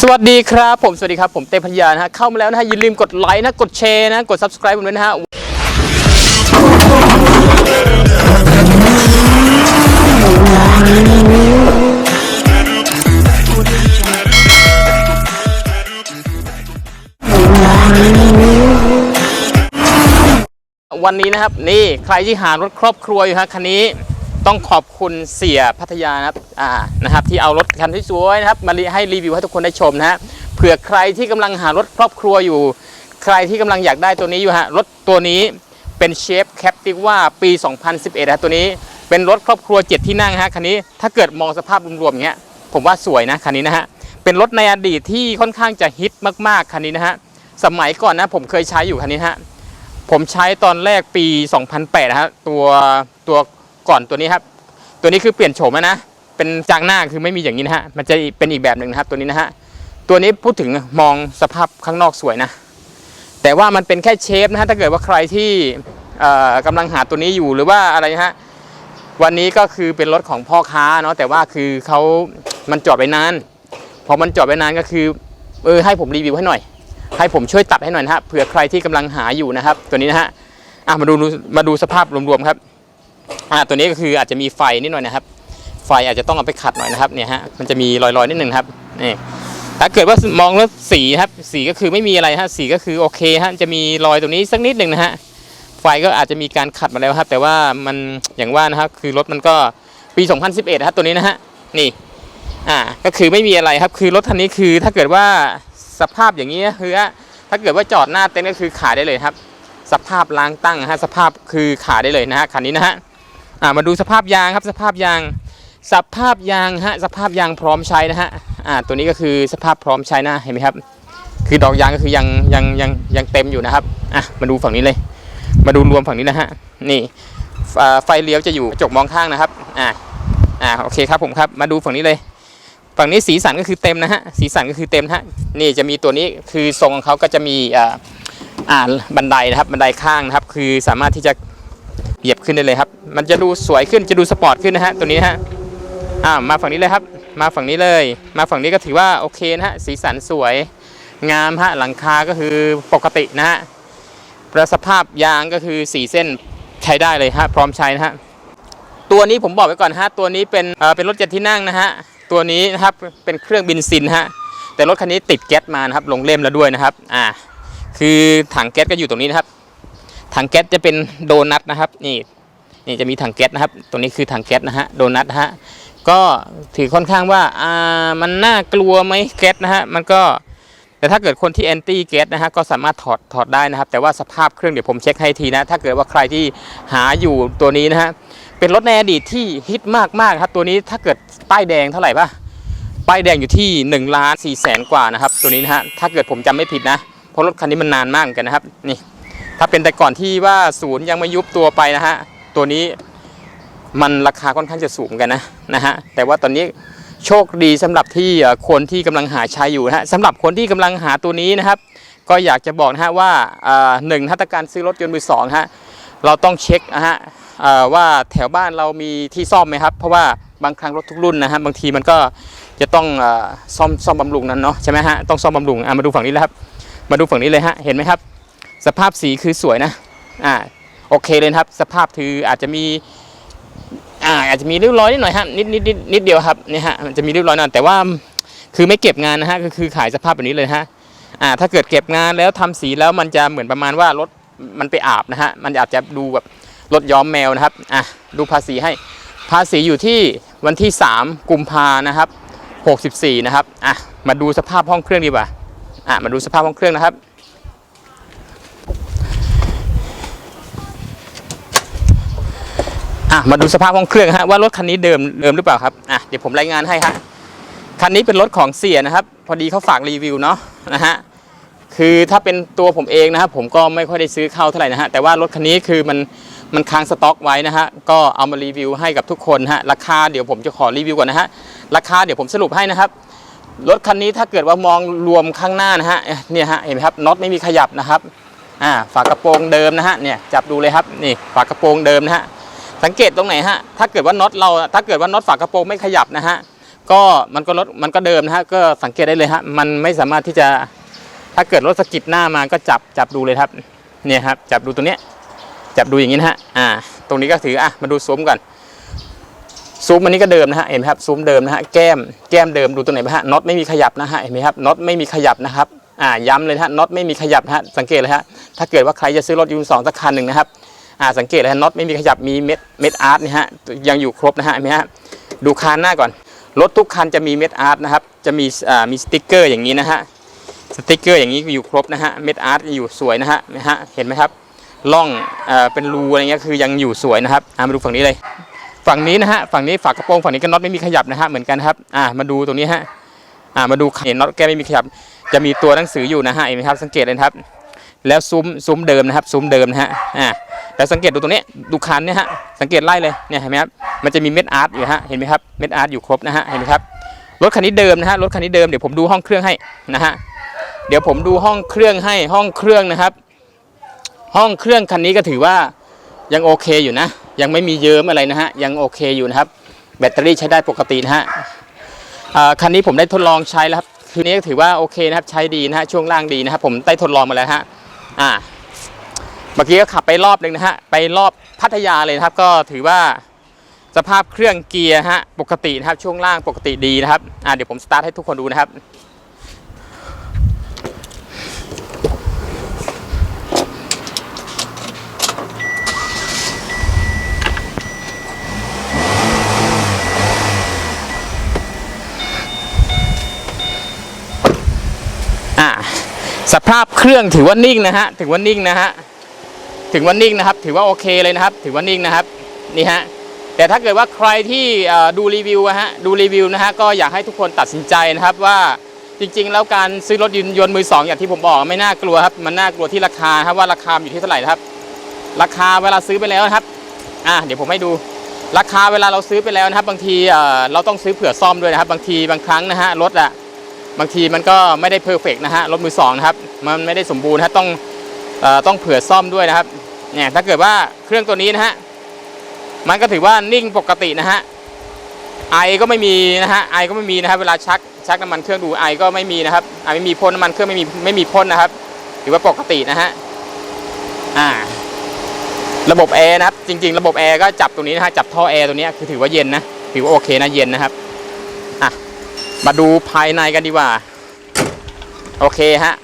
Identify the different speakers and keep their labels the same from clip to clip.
Speaker 1: สวัสดีครับผมสวัสดีครับ ผมเต้พัญญานะฮะเข้ามาแล้วนะฮะอย่าลืมกดไลค์นะ กดแชร์นะ กด subscribe ผมด้วยนะฮะวันนี้นะครับ นี่ใครที่หารถครอบครัวอยู่ฮะคันนี้ ต้องขอบคุณเสียพัทยานะครับอ่านะครับ ที่เอารถคันที่สวยๆนะครับมาให้รีวิวให้ทุกคนได้ชมนะฮะเผื่อใครที่กำลังหารถครอบครัวอยู่ ใครที่กำลังอยากได้ตัวนี้อยู่ฮะรถตัวนี้เป็นเชฟแคปติว่าปี 2011นะตัวนี้เป็นรถครอบครัว 7 ที่นั่งฮะคันนี้ถ้าเกิดมองสภาพรวมๆอย่างเงี้ยผมว่าสวยนะคันนี้นะฮะเป็นรถในอดีตที่ค่อนข้างจะฮิตมากๆคันนี้นะฮะสมัยก่อนนะผมเคยใช้อยู่คันนี้ฮะผมใช้ตอนแรกปี 2008นะฮะตัวตัว ก่อนตัวนี้ครับ ตัวนี้คือเปลี่ยนโฉมนะ เป็นจากหน้าคือไม่มีอย่างนี้นะฮะ มันจะเป็นอีกแบบหนึ่งนะครับตัวนี้นะฮะ ตัวนี้พูดถึงมองสภาพข้างนอกสวยนะ แต่ว่ามันเป็นแค่เชฟนะฮะ ถ้าเกิดว่าใครที่เอ่อกำลังหาตัวนี้อยู่หรือว่าอะไรนะฮะ วันนี้ก็คือเป็นรถของพ่อค้าเนาะ แต่ว่าคือเขามันจอดไว้นาน พอมันจอดไว้นานก็คือ เออให้ผมรีวิวให้หน่อย ให้ผมช่วยตัดให้หน่อยนะฮะ เผื่อใครที่กำลังหาอยู่นะครับ ตัวนี้นะฮะ อะมาดูมาดูสภาพรวมๆครับ อะตัวนี้ก็คืออาจจะมีไฟนิดหน่อยนะครับ ไฟอาจจะต้องเอาไปขัดหน่อยนะครับเนี่ยฮะมันจะมีรอยๆนิดหนึ่งครับนี่ถ้าเกิดว่ามองแล้วสีครับ สีก็คือไม่มีอะไรฮะสีก็คือโอเคฮะจะมีรอยตรงนี้สักนิดหนึ่งนะฮะไฟก็อาจจะมีการขัดมาแล้วครับ แต่ว่ามันอย่างว่านะครับคือรถมันก็ปี 2011นะครับตัวนี้นะฮะนี่อ่าก็คือไม่มีอะไรครับ คือรถคันนี้คือถ้าเกิดว่าสภาพอย่างนี้คือถ้าเกิดว่าจอดหน้าเต็นท์ก็คือขายได้เลยครับ สภาพล้างตั้งฮะสภาพคือขายได้เลยนะฮะคันนี้นะฮะ อ่ามาดูสภาพยางครับสภาพยาง สภาพยางฮะสภาพยางพร้อมใช้นะฮะอ่าตัวนี้ก็คือสภาพพร้อมใช้นะเห็นไหมครับ คือดอกยางก็คือยังยังยังยังเต็มอยู่นะครับอะมาดูฝั่งนี้เลย มาดูรวมฝั่งนี้นะฮะนี่ไฟเลี้ยวจะอยู่กระจกมองข้างนะครับอ่าอ่าโอเคครับผมครับมาดูฝั่งนี้เลยฝั่งนี้สีสันก็คือเต็มนะฮะสีสันก็คือเต็มฮะนี่จะมีตัวนี้คือทรงของเขาก็จะมีอ่าอ่าบันไดนะครับบันไดข้างนะครับ คือสามารถที่จะ เหยียบขึ้นได้เลยครับ มันจะดูสวยขึ้นจะดูสปอร์ตขึ้นนะฮะตัวนี้นะฮะอ่ามาฝั่งนี้เลยครับ มาฝั่งนี้เลย มาฝั่งนี้ก็ถือว่าโอเคนะฮะสีสันสวยงามฮะหลังคาก็คือปกตินะฮะประสภาพยางก็คือสีเส้นใช้ได้เลยฮะพร้อมใช้นะฮะตัวนี้ผมบอกไว้ก่อนฮะตัวนี้เป็นเอ่อเป็นรถเจ็ดที่นั่งนะฮะตัวนี้นะครับเป็นเครื่องบินซินฮะแต่รถคันนี้ติดแก๊สมานะครับลงเล่มแล้วด้วยนะครับอ่าคือถังแก๊สก็อยู่ตรงนี้นะครับ ถังแก๊สจะเป็นโดนัทนะครับ นี่นี่จะมีถังแก๊สนะครับตรงนี้คือถังแก๊สนะฮะโดนัทฮะก็ถือค่อนข้างว่าอ่ามันน่ากลัวไหมแก๊สนะฮะมันก็แต่ถ้าเกิดคนที่แอนตี้แก๊สนะฮะก็สามารถถอดถอดได้นะครับ แต่ว่าสภาพเครื่องเดี๋ยวผมเช็คให้ทีนะ ถ้าเกิดว่าใครที่หาอยู่ตัวนี้นะฮะเป็นรถในอดีตที่ฮิตมากๆครับตัวนี้ถ้าเกิดป้ายแดงเท่าไหร่ปะป้ายแดงอยู่ที่1ล้าน4แสนกว่านะครับ ตัวนี้นะฮะถ้าเกิดผมจำไม่ผิดนะเพราะรถคันนี้มันนานมากเหมือนกันนะครับนี่ ถ้าเป็นแต่ก่อนที่ว่าศูนย์ยังไม่ยุบตัวไปนะฮะตัวนี้มันราคาค่อนข้างจะสูงกันนะนะฮะแต่ว่าตอนนี้โชคดีสำหรับที่คนที่กำลังหาใช้อยู่นะฮะสำหรับคนที่กำลังหาตัวนี้นะครับ ก็อยากจะบอกนะฮะว่าหนึ่งถ้าต้องการซื้อรถยนต์มือสองฮะเราต้องเช็คนะฮะว่าแถวบ้านเรามีที่ซ่อมไหมครับ เพราะว่าบางครั้งรถทุกรุ่นนะฮะบางทีมันก็จะต้องอซ่อมซ่อมบำรุงนั้นเนาะใช่ไหมฮะต้องซ่อมบำรุงอะมาดูฝั่งนี้แล้วครับ มาดูฝั่งนี้เลยฮะเห็นไหมครับ สภาพสีคือสวยนะอ่าโอเคเลยครับ สภาพคืออาจจะมีอ่าอาจจะมีริ้วรอยนิดหน่อยฮะนิดนิดนิดนิดเดียวครับเนี่ยฮะมันจะมีริ้วรอยหน่อยแต่ว่าคือไม่เก็บงานนะฮะก็คือขายสภาพแบบนี้เลยฮะอ่าถ้าเกิดเก็บงานแล้วทำสีแล้วมันจะเหมือนประมาณว่ารถมันไปอาบนะฮะมันอาจจะดูแบบรถย้อมแมวนะครับอะดูภาษีให้ภาษีอยู่ที่วันที่ 3 กุมภานะครับ 64 นะครับอะมาดูสภาพห้องเครื่องดีกว่าอะมาดูสภาพห้องเครื่องนะครับ อะมาดูสภาพห้องเครื่องฮะว่ารถคันนี้เดิมเดิมหรือเปล่าครับอะเดี๋ยวผมรายงานให้ฮะคันนี้เป็นรถของเสียนะครับ พอดีเขาฝากรีวิวเนาะนะฮะคือถ้าเป็นตัวผมเองนะครับผมก็ไม่ค่อยได้ซื้อเข้าเท่าไหร่นะฮะแต่ว่ารถคันนี้คือมันมันค้างสต็อกไว้นะฮะก็เอามารีวิวให้กับทุกคนฮะราคาเดี๋ยวผมจะขอรีวิวก่อนนะฮะราคาเดี๋ยวผมสรุปให้นะครับรถคันนี้ถ้าเกิดว่ามองรวมข้างหน้านะฮะเนี่ยฮะเห็นไหมครับน็อตไม่มีขยับนะครับอ่าฝากระโปรงเดิมนะฮะเนี่ยจับดูเลยครับนี่ฝากระโปรงเดิมนะฮะ สังเกตตรงไหนฮะถ้าเกิดว่าน็อตเราถ้าเกิดว่าน็อตฝากระโปรงไม่ขยับนะฮะก็มันก็รถมันก็เดิมนะฮะก็สังเกตได้เลยฮะมันไม่สามารถที่จะถ้าเกิดรถสกิดหน้ามาก็จับจับดูเลยครับเนี่ยครับจับดูตัวเนี้ยจับดูอย่างนี้นะฮะอ่าตรงนี้ก็ถืออะมาดูซุ้มก่อนซุ้มอันนี้ก็เดิมนะฮะเห็นไหมครับซุ้มเดิมนะฮะแก้มแก้มเดิมดูตัวไหนไหมฮะน็อตไม่มีขยับนะฮะเห็นไหมครับน็อตไม่มีขยับนะครับอ่าย้ำเลยฮะน็อตไม่มีขยับฮะสังเกตเลยฮะถ้าเกิดว่าใครจะซื้อรถยูนสองสักคันหนึ่งนะครับ อ่าสังเกตเลยฮะน็อตไม่มีขยับมีเม็ดเม็ดอาร์ตนี่ฮะยังอยู่ครบนะฮะเห็นไหมฮะดูคานหน้าก่อนรถทุกคันจะมีเม็ดอาร์ตนะครับจะมีอ่ามีสติกเกอร์อย่างนี้นะฮะสติกเกอร์อย่างนี้อยู่ครบนะฮะเม็ดอาร์ตอยู่สวยนะฮะนะฮะเห็นไหมครับล่องอ่อเป็นรูอะไรเงี้ยคือยังอยู่สวยนะครับอ่ามาดูฝั่งนี้เลย ฝั่งนี้นะฮะฝั่งนี้ฝากระโปรงฝั่งนี้ก็น็อตไม่มีขยับนะฮะเหมือนกันครับอ่ามาดูตรงนี้ฮะอ่ามาดูเห็นน็อตแกไม่มีขยับ จะมีตัวหนังสืออยู่นะฮะเห็นไหมครับสังเกตเลยครับ แล้วซุ้มซุ้มเดิมนะครับซุ้มเดิมนะฮะอ่าแล้วสังเกตดูตรงนี้ดูคันเนี่ยฮะสังเกตไล่เลยเนี่ยเห็นไหมครับมันจะมีเม็ดอาร์ตอยู่ฮะเห็นไหมครับเม็ดอาร์ตอยู่ครบนะฮะเห็นไหมครับรถคันนี้เดิมนะฮะรถคันนี้เดิมเดี๋ยวผมดูห้องเครื่องให้นะฮะเดี๋ยวผมดูห้องเครื่องให้ห้องเครื่องนะครับ ห้องเครื่องคันนี้ก็ถือว่ายังโอเคอยู่นะ ยังไม่มีเยิ้มอะไรนะฮะยังโอเคอยู่นะครับ แบตเตอรี่ใช้ได้ปกตินะฮะอ่าคันนี้ผมได้ทดลองใช้แล้วครับคืนนี้ก็ถือว่าโอเคนะครับใช้ดีนะฮะช่วงล่างดีนะครับผมได้ทดลองมาแล้วฮะ อ่าเมื่อกี้ก็ขับไปรอบหนึ่งนะฮะ ไปรอบพัทยาเลยนะครับก็ถือว่าสภาพเครื่องเกียร์ฮะปกตินะครับช่วงล่างปกติดีนะครับอ่าเดี๋ยวผมสตาร์ทให้ทุกคนดูนะครับ สภาพเครื่องถือว่านิ่งนะฮะถือว่านิ่งนะฮะถือว่านิ่งนะครับ ถือว่าโอเคเลยนะครับ ถือว่านิ่งนะครับนี่ฮะแต่ถ้าเกิดว่าใครที่ดูรีวิวอะฮะดูรีวิวนะฮะก็อยากให้ทุกคนตัดสินใจนะครับว่าจริง ๆ แล้วการซื้อรถยนต์ยนต์มือสองอย่างที่ผมบอกไม่น่ากลัวครับมันน่ากลัวที่ราคาครับว่าราคาอยู่ที่เท่าไหร่ครับ ราคาเวลาซื้อไปแล้วครับอ่าเดี๋ยวผมให้ดูราคาเวลาเราซื้อไปแล้วนะครับ บางทีเราต้องซื้อเผื่อซ่อมด้วยนะครับ บางทีบางครั้งนะฮะรถอะ บางทีมันก็ไม่ได้เพอร์เฟกนะฮะรถมือสองนะครับมันไม่ได้สมบูรณ์นะฮะต้องอต้องเผื่อซ่อมด้วยนะครับเนี่ยถ้าเกิดว่าเครื่องตัวนี้นะฮะมันก็ถือว่านิ่งปกตินะฮะไอก็ไม่มีนะฮะไอก็ไม่มีนะครับเวลาชักชักน้ำมันเครื่องดูไอก็ไม่มีนะครับไอไม่มีพ่นน้ำมันเครื่องไม่มีไม่มีพ่นนะครับถือว่าปกตินะฮะอ่าระบบแอร์นะครับจริง ๆ ระบบแอร์ก็จับตรงนี้นะฮะจับท่อแอร์ตัวนี้คือถือว่าเย็นนะถือว่าโอเคนะเย็นนะครับ มาดูภายในกันดีกว่า โอเคฮะ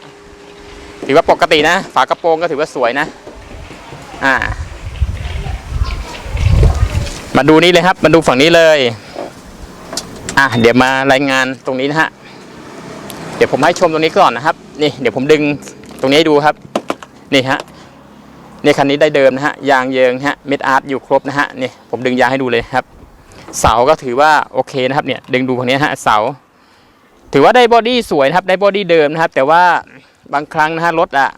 Speaker 1: ถือว่าปกตินะ ฝากระโปรงก็ถือว่าสวยนะ อ่า มาดูนี่เลยครับ มาดูฝั่งนี้เลย อะเดี๋ยวมารายงานตรงนี้นะฮะ เดี๋ยวผมให้ชมตรงนี้ก่อนนะครับ นี่เดี๋ยวผมดึงตรงนี้ดูครับ นี่ฮะนี่คันนี้ได้เดิมนะฮะ ยางเยิงฮะ เม็ดอาร์ตอยู่ครบนะฮะ นี่ผมดึงยางให้ดูเลยครับ เสาก็ถือว่าโอเคนะครับเนี่ย ดึงดูฝั่งนี้ฮะ เสา ถือว่าได้บอดี้สวยนะครับได้บอดี้เดิมนะครับ แต่ว่าบางครั้งนะฮะรถอะ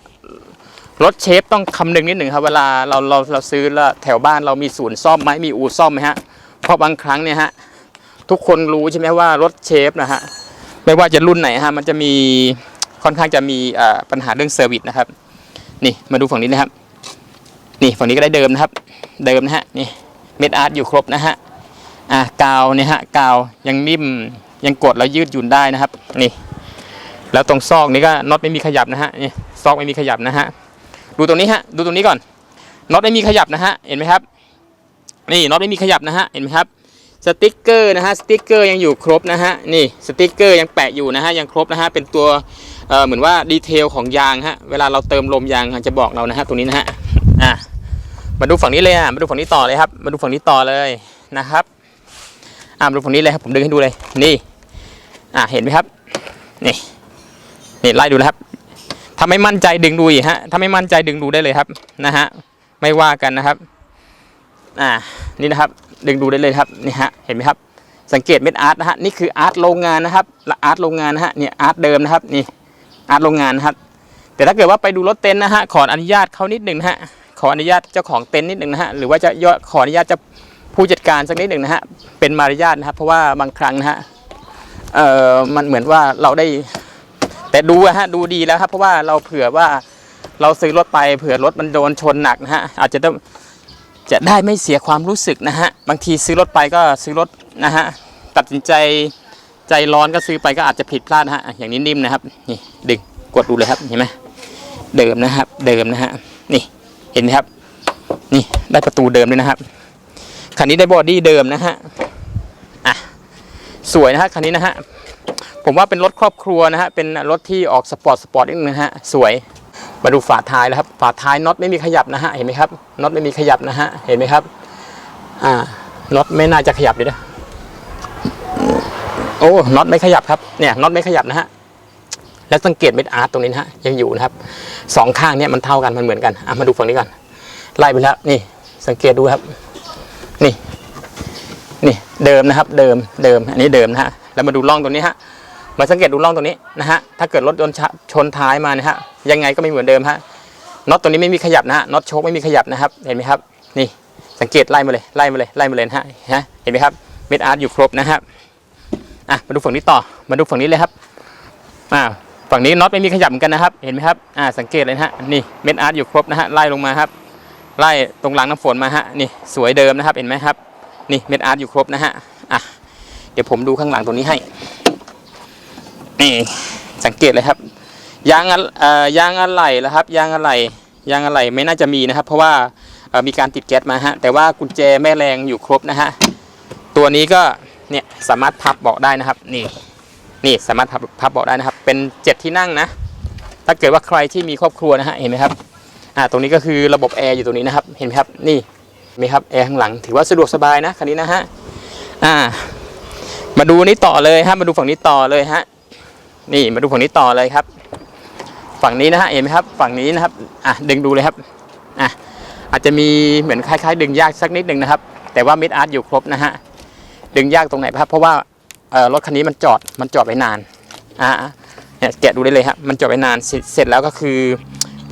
Speaker 1: รถเชฟต้องคำนึงนิดหนึ่งครับเวลาเราเราเราซื้อแล้วแถวบ้านเรามีศูนย์ซ่อมไหมมีอู่ซ่อมไหมฮะเพราะบางครั้งเนี่ยฮะทุกคนรู้ใช่ไหมว่ารถเชฟนะฮะไม่ว่าจะรุ่นไหนฮะมันจะมีค่อนข้างจะมีปัญหาเรื่องเซอร์วิสนะครับ นี่มาดูฝั่งนี้นะครับ นี่ฝั่งนี้ก็ได้เดิมนะครับ เดิมนะฮะนี่เม็ดอาร์ตอยู่ครบนะฮะอะกาวเนี่ยฮะกาวยังนิ่ม ยังกดแล้วยืดหยุ่นได้นะครับ นี่ แล้วตรงซอกนี้ก็น็อตไม่มีขยับนะฮะนี่ซอกไม่มีขยับนะฮะดูตรงนี้ฮะดูตรงนี้ก่อนน็อตไม่มีขยับนะฮะเห็นไหมครับ นี่น็อตไม่มีขยับนะฮะเห็นไหมครับสติ๊กเกอร์นะฮะสติ๊กเกอร์ยังอยู่ครบนะฮะนี่สติ๊กเกอร์ยังแปะอยู่นะฮะยังครบนะฮะเป็นตัวเหมือนว่าดีเทลของยางฮะเวลาเราเติมลมยางจะบอกเรานะฮะตรงนี้นะฮะอะมาดูฝั่งนี้เลยอะมาดูฝั่งนี้ต่อเลยครับมาดูฝั่งนี้ต่อเลยนะครับอ่ามาดูฝั่งนี้เลยครับผมดึงให้ดูเลยนี่ อ่าเห็นไหมครับ นี่นี่ไล่ดูนะครับ ถ้าไม่มั่นใจดึงดูอีกฮะ ถ้าไม่มั่นใจดึงดูได้เลยครับนะฮะ ไม่ว่ากันนะครับ อ่า นี่นะครับ ดึงดูได้เลยครับ นี่ฮะ เห็นไหมครับ สังเกตเม็ดอาร์ตนะฮะ นี่คืออาร์ตโรงงานนะครับและอาร์ตโรงงานนะฮะ เนี่ยอาร์ตเดิมนะครับ นี่ อาร์ตโรงงานนะครับ แต่ถ้าเกิดว่าไปดูรถเต็นท์นะฮะ ขออนุญาตเขานิดหนึ่งนะฮะ ขออนุญาตเจ้าของเต็นท์นิดหนึ่งนะฮะ หรือว่าจะย่อขออนุญาตเจะผู้จัดการสักนิดหนึ่งนะฮะ เป็นมารยาทนะครับ เพราะว่าบางครั้งนะฮะ เอ่อมันเหมือนว่าเราได้ แต่ดูฮะดูดีแล้วครับ เพราะว่าเราเผื่อว่าเราซื้อรถไปเผื่อรถมันโดนชนหนักนะฮะอาจจะต้องจะได้ไม่เสียความรู้สึกนะฮะบางทีซื้อรถไปก็ซื้อรถนะฮะตัดสินใจใจร้อนก็ซื้อไปก็อาจจะผิดพลาดนะฮะอย่างนี้นิ่มนะครับนี่ดึงกดดูเลยครับเห็นไหมเดิมนะครับ เดิมนะฮะนี่เห็นไหมครับ นี่ได้ประตูเดิมด้วยนะครับคันนี้ได้บอดี้เดิมนะฮะ สวยนะฮะคันนี้นะฮะผมว่าเป็นรถครอบครัวนะฮะเป็นรถที่ออกสปอร์ตสปอร์ตนิดนึงนะฮะสวยมาดูฝาท้ายแล้วครับฝาท้ายน็อตไม่มีขยับนะฮะเห็นไหมครับน็อตไม่มีขยับนะฮะเห็นไหมครับอ่าน็อตไม่น่าจะขยับเลยนะโอ้น็อตไม่ขยับครับเนี่ยน็อตไม่ขยับนะฮะแล้วสังเกตเม็ดอาร์ตตรงนี้นะฮะยังอยู่นะครับสองข้างเนี่ยมันเท่ากันมันเหมือนกันอะมาดูฝั่งนี้ก่อนไล่ไปแล้วนี่สังเกตดูครับ นี่ นี่เดิมนะครับเดิมเดิมอันนี้เดิมนะฮะแล้วมาดูร่องตรงนี้ฮะมาสังเกตดูร่องตรงนี้นะฮะถ้าเกิดรถยนต์ชนท้ายมานะฮะยังไงก็ไม่เหมือนเดิมฮะน็อตตัวนี้ไม่มีขยับนะฮะน็อตโชคไม่มีขยับนะครับ เห็นไหมครับ นี่สังเกตไล่มาเลยไล่มาเลยไล่มาเลยฮะฮะเห็นไหมครับเม็ดอาร์ตอยู่ครบนะครับอะมาดูฝั่งนี้ต่อมาดูฝั่งนี้เลยครับอ่าฝั่งนี้น็อตไม่มีขยับเหมือนกันนะครับ เห็นไหมครับอ่าสังเกตเลยฮะนี่เม็ดอาร์ตอยู่ครบนะฮะไล่ลงมาครับไล่ตรงหลังน้ำฝนมาฮะนี่สวยเดิมนะครับเห็นไหมครับ นี่เม็ดอาร์ตอยู่ครบนะฮะอะเดี๋ยวผมดูข้างหลังตรงนี้ให้นี่สังเกตเลยครับ ยางอะเอ่อยางอะไหล่แล้วครับ ยางอะไหล่ยางอะไหล่ไม่น่าจะมีนะครับ เพราะว่ามีการติดแก๊สมาฮะแต่ว่ากุญแจแม่แรงอยู่ครบนะฮะตัวนี้ก็เนี่ยสามารถพับเบาะได้นะครับ นี่นี่สามารถพับพับเบาะได้นะครับ เป็นเจ็ดที่นั่งนะ ถ้าเกิดว่าใครที่มีครอบครัวนะฮะเห็นไหมครับอ่าตรงนี้ก็คือระบบแอร์อยู่ตรงนี้นะครับ เห็นไหมครับนี่ มครับแอร์ข้างหลังถือว่าสะดวกสบายนะคันนี้นะฮะอ่า มาดูนี้ต่อเลยฮะมาดูฝั่งนี้ต่อเลยฮะนี่มาดูฝั่งนี้ต่อเลยครับ ฝั่งนี้นะฮะเห็นไหมครับ ฝั่งนี้นะครับอะดึงดูเลยครับอะอาจจะมีเหมือนคล้ายๆ ดึงยากสักนิดหนึ่งนะครับ แต่ว่ามิดอาร์ตอยู่ครบนะฮะดึงยากตรงไหนครับ เพราะว่ารถคันนี้มันจอดมันจอดไว้นานอ่าเนี่ยแกะดูได้เลยครับมันจอดไว้นานเสร็จเสร็จแล้วก็คือ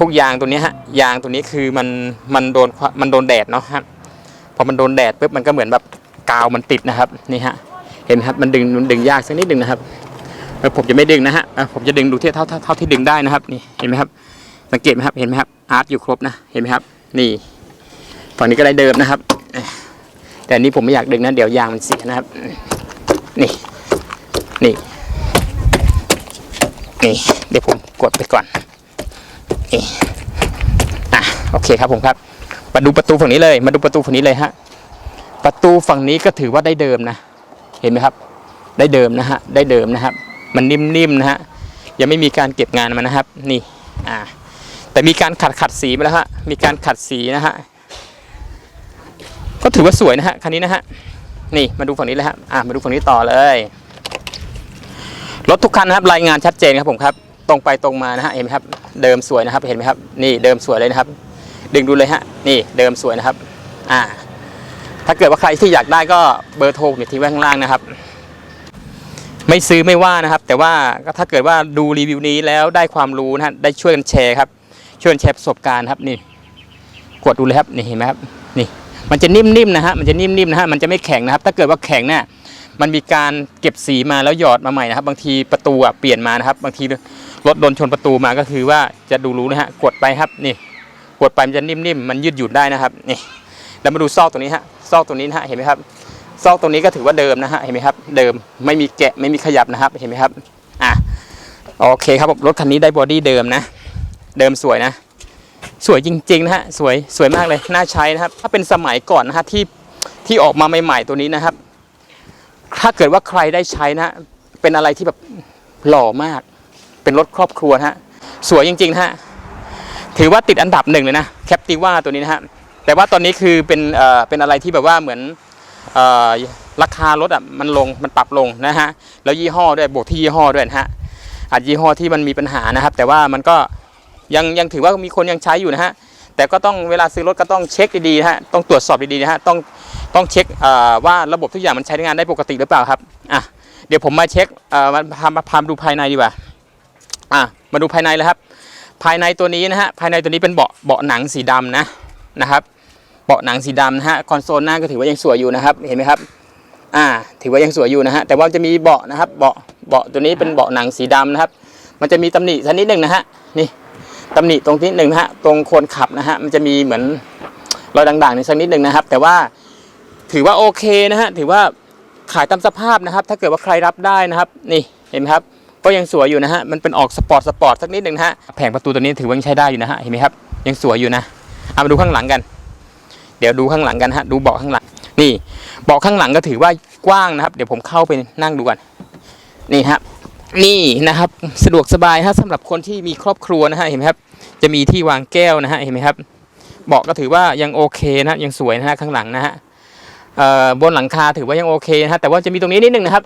Speaker 1: พวกยางตัวนี้ฮะยางตัวนี้คือมันมันโดนมันโดนแดดเนาะฮะพอมันโดนแดดปุ๊บมันก็เหมือนแบบกาวมันติดนะครับนี่ฮะเห็นไหมครับมันดึงมันดึงยากสักนิดหนึ่งนะครับเออผมจะไม่ดึงนะฮะผมจะดึงดูเท่าเท่าเท่าที่ดึงได้นะครับนี่เห็นไหมครับสังเกตไหมครับเห็นไหมครับอาร์ตอยู่ครบนะเห็นไหมครับ นี่ฝั่งนี้ก็ได้เดิมนะครับ แต่อันนี้ผมไม่อยากดึงนะเดี๋ยวยางมันเสียนะครับ นี่นี่นี่เดี๋ยวผมกดไปก่อน นี่อะโอเคครับผมครับมาดูประตูฝั่งนี้เลย มาดูประตูฝั่งนี้เลยฮะประตูฝั่งนี้ก็ถือว่าได้เดิมนะ เห็นไหมครับ ได้เดิมนะฮะได้เดิมนะครับ มันนิ่มๆนะฮะยังไม่มีการเก็บงานมานะครับ นี่อ่าแต่มีการขัดขัดสีมาแล้วฮะมีการขัดสีนะฮะก็ถือว่าสวยนะฮะคันนี้นะฮะนี่มาดูฝั่งนี้เลยฮะอ่ามาดูฝั่งนี้ต่อเลยรถทุกคันนะครับรายงานชัดเจนครับผมครับ ตรงไปตรงมานะฮะเห็นไหมครับ เดิมสวยนะครับเห็นไหมครับ นี่เดิมสวยเลยนะครับ ดึงดูเลยฮะนี่เดิมสวยนะครับ อ่า ถ้าเกิดว่าใครที่อยากได้ก็เบอร์โทรผมอยู่ที่ไว้ข้างล่างนะครับ ไม่ซื้อไม่ว่านะครับ แต่ว่าก็ถ้าเกิดว่าดูรีวิวนี้แล้วได้ความรู้นะฮะได้ช่วยกันแชร์ครับ ช่วยกันแชร์ประสบการณ์ครับนี่ กดดูเลยครับนี่เห็นไหมครับนี่ มันจะนิ่มๆนะฮะมันจะนิ่มๆนะฮะมันจะไม่แข็งนะครับ ถ้าเกิดว่าแข็งเนี่ยมันมีการเก็บสีมาแล้วหยอดมาใหม่นะครับ บางทีประตูเปลี่ยนมานะครับ บางที รถโดนชนประตูมาก็คือว่าจะดูรู้นะฮะกดไปครับนี่กดไปมันจะนิ่มๆมันยืดหยุ่นได้นะครับนี่แล้วมาดูซอกตรงนี้ฮะซอกตรงนี้นะฮะเห็นไหมครับซอกตรงนี้ก็ถือว่าเดิมนะฮะเห็นไหมครับเดิมไม่มีแกะไม่มีขยับนะครับเห็นไหมครับอะโอเคครับรถคันนี้ได้บอดี้เดิมนะ เดิมสวยนะ สวยจริงๆนะฮะสวยสวยมากเลยน่าใช้นะครับ ถ้าเป็นสมัยก่อนนะฮะที่ที่ออกมาใหม่ ๆตัวนี้นะครับ ถ้าเกิดว่าใครได้ใช้นะ เป็นอะไรที่แบบหล่อมาก เป็นรถครอบครัวฮะสวยจริงๆฮะถือว่าติดอันดับหนึ่งเลยนะแคปติว่าตัวนี้นะฮะแต่ว่าตอนนี้คือเป็นเอ่อเป็นอะไรที่แบบว่าเหมือนเอ่อราคารถอะมันลงมันปรับลงนะฮะแล้วยี่ห้อด้วยบวกที่ยี่ห้อด้วยนะฮะอาจยี่ห้อที่มันมีปัญหานะครับ แต่ว่ามันก็ยังยังถือว่ามีคนยังใช้อยู่นะฮะแต่ก็ต้องเวลาซื้อรถก็ต้องเช็คดีๆฮะต้องตรวจสอบดีๆนะฮะต้องต้องเช็คว่าระบบทุกอย่างมันใช้งานได้ปกติหรือเปล่าครับอะเดี๋ยวผมมาเช็คมาพามาพามาดูภายในดีกว่า อะมาดูภายในเลยครับ ภายในตัวนี้นะฮะภายในตัวนี้เป็นเบาะเบาะหนังสีดำนะนะครับเบาะหนังสีดำนะฮะคอนโซลหน้าก็ถือว่ายังสวยอยู่นะครับเห็นไหมครับอ่าถือว่ายังสวยอยู่นะฮะแต่ว่าจะมีเบาะนะครับเบาะเบาะตัวนี้เป็นเบาะหนังสีดำนะครับ มันจะมีตำหนิสักนิดหนึ่งนะฮะนี่ตำหนิตรงที่หนึ่งนะฮะตรงโคนขับนะฮะมันจะมีเหมือนรอยด่างๆในสักนิดหนึ่งนะครับ แต่ว่าถือว่าโอเคนะฮะถือว่าขายตามสภาพนะครับ ถ้าเกิดว่าใครรับได้นะครับ นี่เห็นไหมครับ ก็ยังสวยอยู่นะฮะ มันเป็นออกสปอร์ตสปอร์ตสักนิดหนึ่งนะฮะ แผงประตูตัวนี้ถือว่ายังใช้ได้อยู่นะฮะ เห็นไหมครับ ยังสวยอยู่นะเอามาดูข้างหลังกัน เดี๋ยวดูข้างหลังกันฮะ ดูเบาะข้างหลัง นี่เบาะข้างหลังก็ถือว่ากว้างนะครับ เดี๋ยวผมเข้าไปนั่งดูกัน นี่ฮะ นี่นะครับ สะดวกสบายฮะสำหรับคนที่มีครอบครัวนะฮะ เห็นไหมครับ จะมีที่วางแก้วนะฮะ เห็นไหมครับ เบาะก็ถือว่ายังโอเคนะฮะยังสวยนะฮะข้างหลังนะฮะบนหลังคาถือว่ายังโอเคนะฮะ แต่ว่าจะมีตรงนี้นิดนึงนะครับ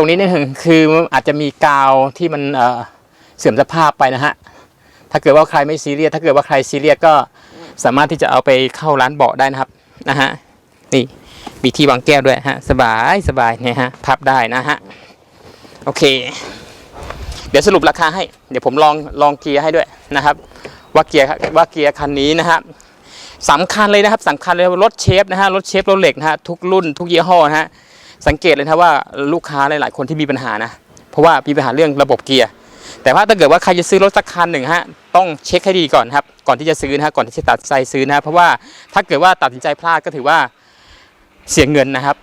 Speaker 1: ตรงนี้นิดนึงคืออาจจะมีกาวที่มันเสื่อมสภาพไปนะฮะถ้าเกิดว่าใครไม่ซีเรียสถ้าเกิดว่าใครซีเรียสก็สามารถที่จะเอาไปเข้าร้านเบาะได้นะครับนะฮะนี่มีที่วางแก้วด้วยฮะสบายสบายเนี่ยฮะพับได้นะฮะโอเค เดี๋ยวสรุปราคาให้ เดี๋ยวผมลองลองเกียร์ให้ด้วยนะครับ ว่าเกียร์ว่าเกียร์คันนี้นะฮะสำคัญเลยนะครับสำคัญเลยรถเชฟนะฮะรถเชฟรถเหล็กนะฮะทุกรุ่นทุกยี่ห้อนะฮะ สังเกตเลยนะว่าลูกค้าหลาย ๆ คนที่มีปัญหานะ เพราะว่ามีปัญหาเรื่องระบบเกียร์ แต่ว่าถ้าเกิดว่าใครจะซื้อรถสักคันหนึ่งฮะต้องเช็คให้ดีก่อนครับ ก่อนที่จะซื้อนะฮะก่อนที่จะตัดใจซื้อนะเพราะว่าถ้าเกิดว่าตัดสินใจพลาดก็ถือว่าเสียเงินนะครับ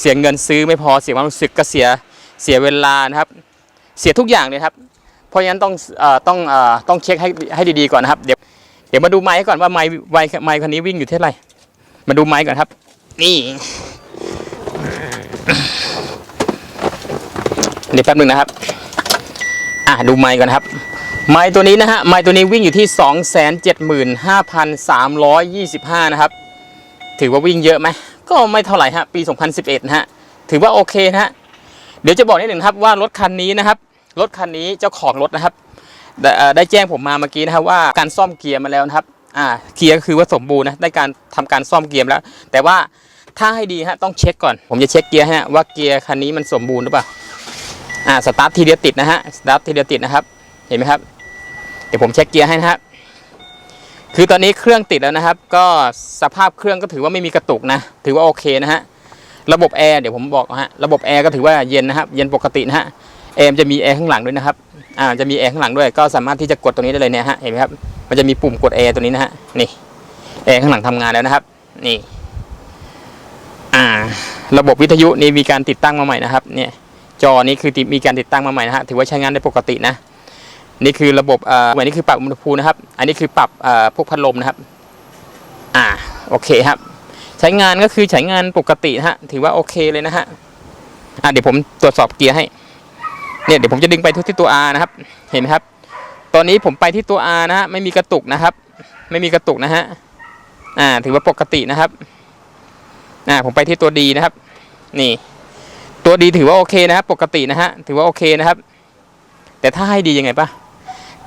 Speaker 1: เสียเงินซื้อไม่พอเสียความรู้สึกก็เสียเสียเวลานะครับ เสียทุกอย่างเลยครับ เพราะฉะนั้นต้องต้องต้องเช็คให้ให้ดีๆก่อนนะครับ เดี๋ยวเดี๋ยวมาดูไม้ก่อนว่าไม้ไม้ไม้คันนี้วิ่งอยู่เท่าไหร่มาดูไม้ก่อนครับ นี่ เดี๋ยวแป๊บหนึ่งนะครับ อะดูไม้ก่อนครับ ไม้ตัวนี้นะฮะ ไม้ตัวนี้วิ่งอยู่ที่ 275,325 นะครับ ถือว่าวิ่งเยอะไหม ก็ไม่เท่าไหร่ฮะ ปี 2011 นะฮะ ถือว่าโอเคนะฮะ เดี๋ยวจะบอกนิดหนึ่งครับว่ารถคันนี้นะครับ รถคันนี้เจ้าของรถนะครับ ได้เอ่อได้แจ้งผมมาเมื่อกี้นะครับว่าการซ่อมเกียร์มาแล้วนะครับ อ่า เกียร์ก็คือว่าสมบูรณ์นะ ได้การทำการซ่อมเกียร์แล้ว แต่ว่า ถ้าให้ดีฮะต้องเช็คก่อน ผมจะเช็คเกียร์ฮะว่าเกียร์คันนี้มันสมบูรณ์หรือเปล่าอ่าสตาร์ททีเดียวติดนะฮะสตาร์ททีเดียวติดนะครับ เห็นไหมครับ เดี๋ยวผมเช็คเกียร์ให้นะครับคือตอนนี้เครื่องติดแล้วนะครับ ก็สภาพเครื่องก็ถือว่าไม่มีกระตุกนะ ถือว่าโอเคนะฮะระบบแอร์เดี๋ยวผมบอกฮะระบบแอร์ก็ถือว่าเย็นนะครับ เย็นปกตินะฮะแอร์จะมีแอร์ข้างหลังด้วยนะครับอ่าจะมีแอร์ข้างหลังด้วยก็สามารถที่จะกดตรงนี้ได้เลยเนี่ยฮะเห็นไหมครับมันจะมีปุ่มกดแอร์ตัวนี้นะฮะนี่แอร์ข้างหลังทำงานแล้วนะครับ นี่ ระบบวิทยุนี่มีการติดตั้งมาใหม่นะครับเนี่ยจอนี้คือมีการติดตั้งมาใหม่นะฮะถือว่าใช้งานได้ปกตินะนี่คือระบบอ่ออันนี้คือปรับอุณหภูมินะครับ อันนี้คือปรับอ่อพวกพัดลมนะครับ อ่าโอเคครับ ใช้งานก็คือใช้งานปกตินะฮะถือว่าโอเคเลยนะฮะอ่าเดี๋ยวผมตรวจสอบเกียร์ให้เนี่ยเดี๋ยวผมจะดึงไปที่ตัว R นะครับ เห็นไหมครับ ตอนนี้ผมไปที่ตัว R นะฮะไม่มีกระตุกนะครับ ไม่มีกระตุกนะฮะอ่าถือว่าปกตินะครับ อ่าผมไปที่ตัว D นะครับ นี่ ตัว D ถือว่าโอเคนะครับ ปกตินะฮะถือว่าโอเคนะครับ แต่ถ้าให้ดียังไงปะ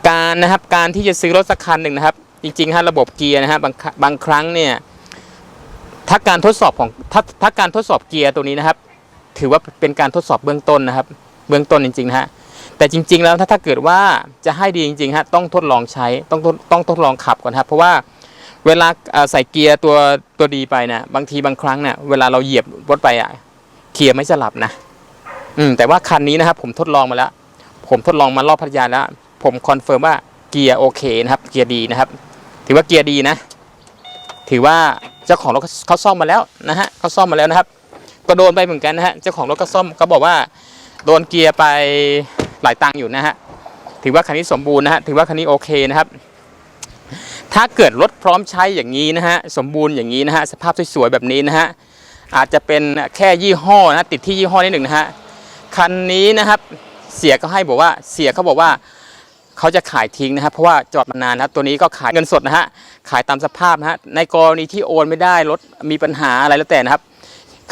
Speaker 1: การนะครับการที่จะซื้อรถสักคันหนึ่งนะครับ จริงๆฮะระบบเกียร์นะฮะบางบางครั้งเนี่ยถ้าการทดสอบของถ้าถ้าการทดสอบเกียร์ตัวนี้นะครับ ถือว่าเป็นการทดสอบเบื้องต้นนะครับ เบื้องต้นจริงๆนะฮะแต่จริง ๆ แล้วถ้าถ้าเกิดว่าจะให้ดีจริงๆฮะต้องทดลองใช้ต้องต้องทดลองขับก่อนครับ เพราะว่า เวลาใส่เกียร์ตัวตัวดีไปนี่ยบางทีบางครั้งเนี่ยเวลาเราเหยียบรถไปอะเกียร์ไม่สลับนะ อืมแต่ว่าคันนี้นะครับ ผมทดลองมาแล้ว ผมทดลองมารอบพัทยาแล้ว ผมคอนเฟิร์มว่าเกียร์โอเคนะครับ เกียร์ดีนะครับ ถือว่าเกียร์ดีนะ ถือว่าเจ้าของรถเขาเขาซ่อมมาแล้วนะฮะเขาซ่อมมาแล้วนะครับ ก็โดนไปเหมือนกันนะฮะเจ้าของรถก็ซ่อมเขาบอกว่า โดนเกียร์ไปหลายตังค์อยู่นะฮะถือว่าคันนี้สมบูรณ์นะฮะถือว่าคันนี้โอเคนะครับ ถ้าเกิดรถพร้อมใช้อย่างนี้นะฮะสมบูรณ์อย่างนี้นะฮะสภาพสวยๆแบบนี้นะฮะอาจจะเป็นแค่ยี่ห้อนะติดที่ยี่ห้อนิดหนึ่งนะฮะคันนี้นะครับเสียก็ให้บอกว่าเสียเขาบอกว่าเขาจะขายทิ้งนะครับเพราะว่าจอดมานานนะครับตัวนี้ก็ขายเงินสดนะฮะขายตามสภาพนะฮะในกรณีที่โอนไม่ได้รถมีปัญหาอะไรแล้วแต่นะครับ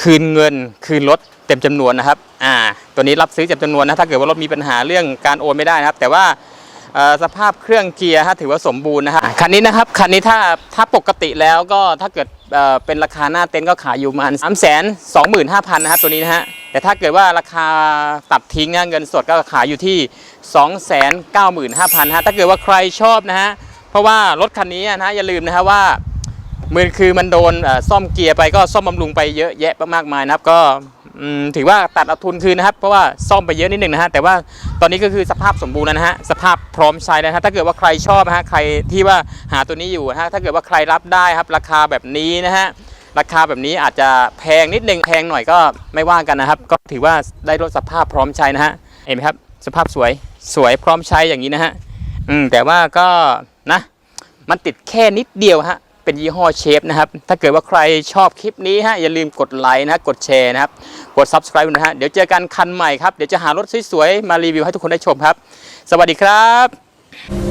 Speaker 1: คืนเงินคืนรถเต็มจำนวนนะครับอ่าตัวนี้รับซื้อเต็มจำนวนนะถ้าเกิดว่ารถมีปัญหาเรื่องการโอนไม่ได้นะครับ แต่ว่า สภาพเครื่องเกียร์ฮะถือว่าสมบูรณ์นะฮะคันนี้นะครับคันนี้ถ้าถ้าปกติแล้วก็ถ้าเกิดเป็นราคาหน้าเต็นท์ก็ขายอยู่ประมาณสามแสนสองหมื่นห้าพันนะครับตัวนี้นะฮะแต่ถ้าเกิดว่าราคาตัดทิ้งเงินสดก็ขายอยู่ที่ 295,000ฮะถ้าเกิดว่าใครชอบนะฮะเพราะว่ารถคันนี้นะฮะอย่าลืมนะฮะว่ามือคือมันโดนซ่อมเกียร์ไปก็ซ่อมบำรุงไปเยอะแยะมากมายนะครับก็ ถือว่าตัดเอาทุนคืนนะครับ เพราะว่าซ่อมไปเยอะนิดหนึ่งนะฮะแต่ว่าตอนนี้ก็คือสภาพสมบูรณ์แล้วนะฮะสภาพพร้อมใช้แล้วนะฮะถ้าเกิดว่าใครชอบนะฮะใครที่ว่าหาตัวนี้อยู่นะฮะถ้าเกิดว่าใครรับได้ครับราคาแบบนี้นะฮะราคาแบบนี้อาจจะแพงนิดนึงแพงหน่อยก็ไม่ว่ากันนะครับ ก็ถือว่าได้รถสภาพพร้อมใช้นะฮะเห็นไหมครับสภาพสวยสวยพร้อมใช้อย่างนี้นะฮะอืมแต่ว่าก็นะมันติดแค่นิดเดียวฮะ เป็นยี่ห้อเชฟนะครับ ถ้าเกิดว่าใครชอบคลิปนี้ฮะอย่าลืมกดไลค์นะกดแชร์นะครับ กด subscribe นะฮะเดี๋ยวเจอกันคันใหม่ครับ เดี๋ยวจะหารถสวยๆ มารีวิวให้ทุกคนได้ชมครับ สวัสดีครับ